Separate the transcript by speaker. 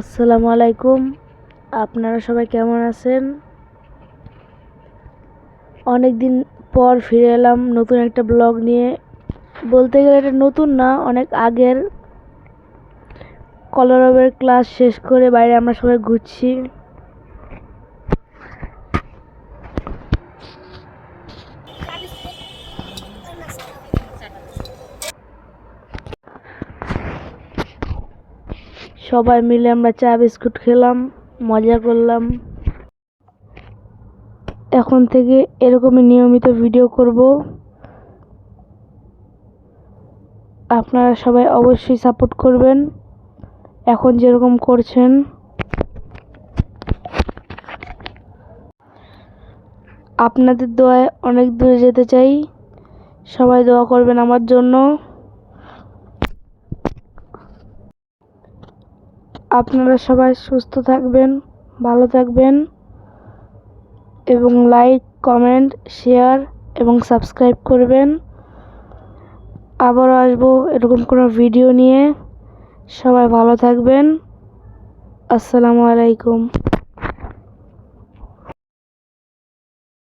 Speaker 1: আসসালামু আলাইকুম। আপনারা সবাই কেমন আছেন? অনেক দিন পর ফিরে এলাম নতুন একটা ব্লগ নিয়ে। বলতে গেলে এটা নতুন না, অনেক আগের। কলরবের ক্লাস শেষ করে বাইরে আমরা সবাই ঘুরছি। সবাই মিলে আমরা চা বিস্কুট খেলাম, মজা করলাম। এখন থেকে এরকমই নিয়মিত ভিডিও করব। আপনারা সবাই অবশ্যই সাপোর্ট করবেন। এখন যেরকম করছেন। আপনাদের দোয়ায় অনেক দূরে যেতে চাই। সবাই দোয়া করবেন আমার জন্য। আপনারা সবাই সুস্থ থাকবেন, ভালো থাকবেন এবং লাইক কমেন্ট শেয়ার এবং সাবস্ক্রাইব করবেন। আবারও আসব এরকম কোনো ভিডিও নিয়ে। সবাই ভালো থাকবেন। আসসালামু আলাইকুম।